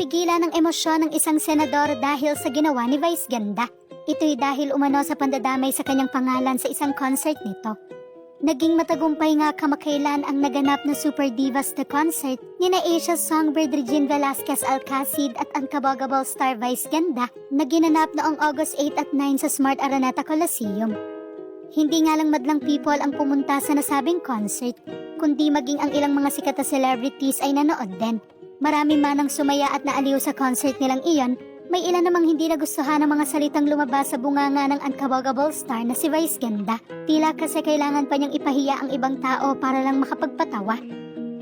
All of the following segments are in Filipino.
mapigilan ang emosyon ng isang senador dahil sa ginawa ni Vice Ganda. Ito'y dahil umano sa pandadamay sa kanyang pangalan sa isang concert nito. Naging matagumpay nga kamakailan ang naganap na Super Divas The Concert ni na Asia Songbird Regine Velasquez Alcacid at ang kabogable star Vice Ganda na ginanap noong August 8 at 9 sa Smart Araneta Coliseum. Hindi nga lang madlang people ang pumunta sa nasabing concert, kundi maging ang ilang mga sikat na celebrities ay nanood din. Marami man ang sumaya at naaliw sa concert nilang iyon, may ilan namang hindi nagustuhan ng mga salitang lumabas sa bunganga ng unkabogable star na si Vice Ganda. Tila kasi kailangan pa niyang ipahiya ang ibang tao para lang makapagpatawa.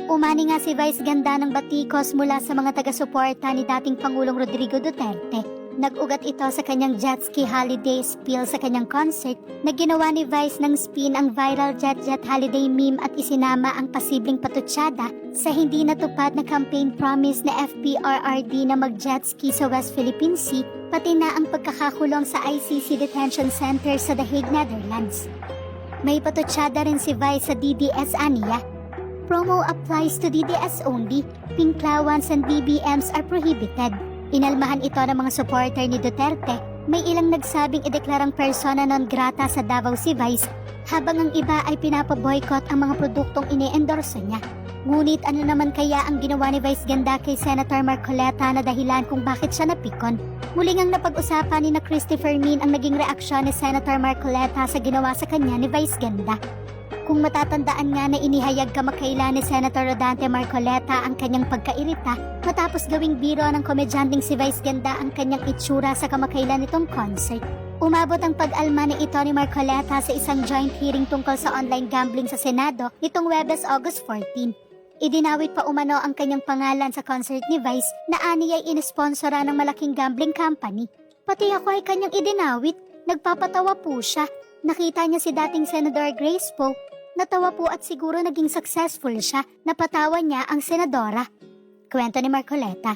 Umani nga si Vice Ganda ng batikos mula sa mga taga-suporta ni dating Pangulong Rodrigo Duterte. Nag-ugat ito sa kanyang jet ski holiday spiel sa kanyang concert na ginawa ni Vice ng spin ang viral jet jet holiday meme at isinama ang pasibleng patutsada sa hindi natupad na campaign promise na FPRRD na mag-jet ski sa West Philippine Sea pati na ang pagkakakulong sa ICC Detention Center sa The Hague, Netherlands. May patutsada rin si Vice sa DDS Aniya. Promo applies to DDS only. Pinklawans and BBMs are prohibited. Inalmahan ito ng mga supporter ni Duterte. May ilang nagsabing ideklarang persona non grata sa Davao si Vice habang ang iba ay pinapaboycott ang mga produktong ini-endorse niya. Ngunit ano naman kaya ang ginawa ni Vice Ganda kay Senator Marcoleta na dahilan kung bakit siya napikon? Muli ngang napag-usapan ni na Christopher Min ang naging reaksyon ni Senator Marcoleta sa ginawa sa kanya ni Vice Ganda. Kung matatandaan nga na inihayag kamakailan ni Senator Rodante Marcoleta ang kanyang pagkairita matapos gawing biro ng komedyanteng si Vice Ganda ang kanyang itsura sa kamakailan nitong concert. Umabot ang pag-alma ni ito ni Marcoleta sa isang joint hearing tungkol sa online gambling sa Senado nitong Webes August 14. Idinawit pa umano ang kanyang pangalan sa concert ni Vice na ani ay inisponsora ng malaking gambling company. Pati ako ay kanyang idinawit. Nagpapatawa po siya. Nakita niya si dating Senador Grace Poe Natawa po at siguro naging successful siya. Napatawa niya ang senadora. Kwento ni Marcoleta.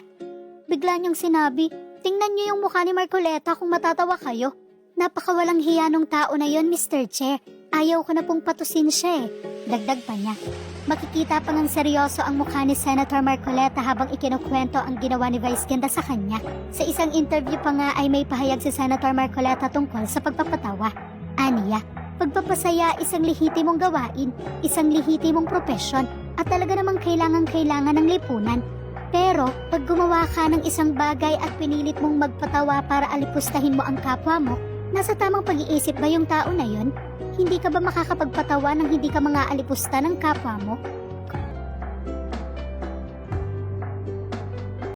Bigla niyang sinabi, tingnan niyo yung mukha ni Marcoleta kung matatawa kayo. Napakawalang hiya nung tao na yon, Mr. Chair. Ayaw ko na pong patusin siya eh. Dagdag pa niya. Makikita pa ngang seryoso ang mukha ni Senator Marcoleta habang ikinukwento ang ginawa ni Vice Ganda sa kanya. Sa isang interview pa nga ay may pahayag si Senator Marcoleta tungkol sa pagpapatawa. Aniya, Pagpapasaya isang lehitimong gawain, isang lehitimong propesyon, at talaga namang kailangan-kailangan ng lipunan. Pero, pag gumawa ka ng isang bagay at pinilit mong magpatawa para alipustahin mo ang kapwa mo, nasa tamang pag-iisip ba yung tao na yon? Hindi ka ba makakapagpatawa nang hindi ka mga alipusta ng kapwa mo?